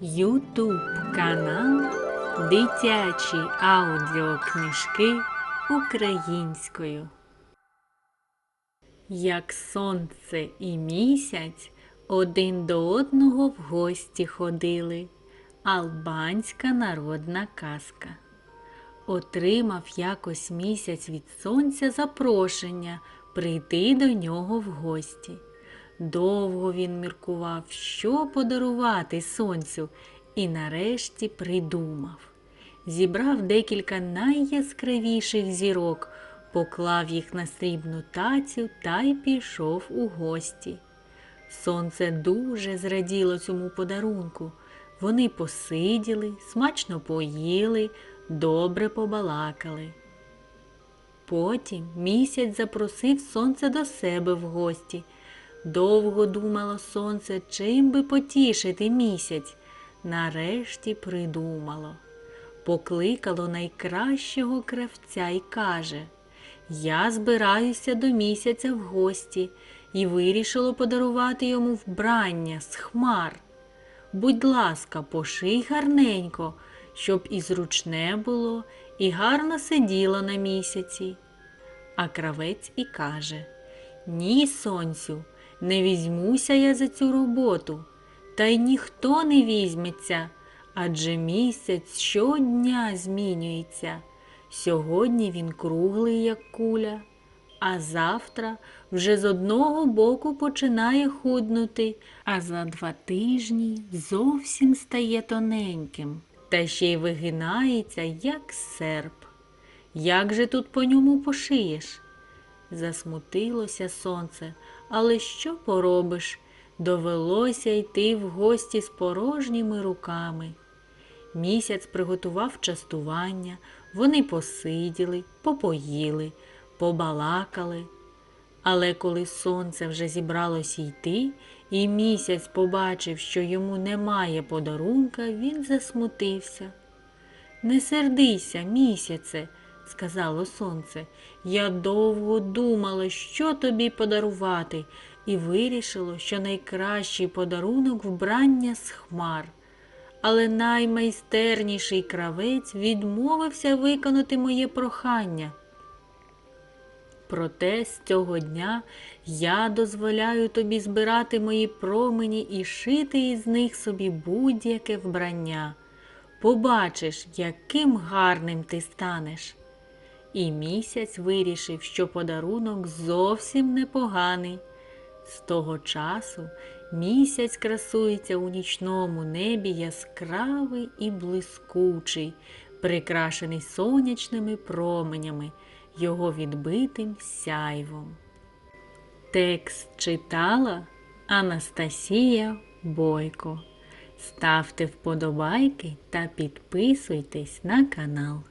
Ютуб канал Дитячі аудіокнижки українською. Як сонце і місяць один до одного в гості ходили. Албанська народна казка. Отримав якось місяць від сонця запрошення прийти до нього в гості. Довго він міркував, що подарувати сонцю, і нарешті придумав. Зібрав декілька найяскравіших зірок, поклав їх на срібну тацю та й пішов у гості. Сонце дуже зраділо цьому подарунку. Вони посиділи, смачно поїли, добре побалакали. Потім місяць запросив сонце до себе в гості. Довго думало сонце, чим би потішити місяць. Нарешті придумало. Покликало найкращого кравця і каже Я збираюся до місяця в гості і вирішило подарувати йому вбрання з хмар. Будь ласка, поший гарненько, щоб і зручне було, і гарно сиділо на місяці. А кравець і каже Ні, сонцю, не візьмуся я за цю роботу, та й ніхто не візьметься, адже місяць щодня змінюється. Сьогодні він круглий, як куля, а завтра вже з одного боку починає худнути, а за два тижні зовсім стає тоненьким, та ще й вигинається, як серп. Як же тут по ньому пошиєш? Засмутилося сонце, але що поробиш? Довелося йти в гості з порожніми руками. Місяць приготував частування, вони посиділи, попоїли, побалакали. Але коли сонце вже зібралося йти, і місяць побачив, що йому немає подарунка, він засмутився. Не сердися, місяце, сказало сонце. Я довго думала, що тобі подарувати, і вирішило, що найкращий подарунок вбрання з хмар. Але наймайстерніший кравець відмовився виконати моє прохання. Проте з цього дня я дозволяю тобі збирати мої промені і шити із них собі будь-яке вбрання. Побачиш, яким гарним ти станеш. І місяць вирішив, що подарунок зовсім непоганий. З того часу місяць красується у нічному небі яскравий і блискучий, прикрашений сонячними променями, його відбитим сяйвом. Текст читала Анастасія Бойко. Ставте вподобайки та підписуйтесь на канал.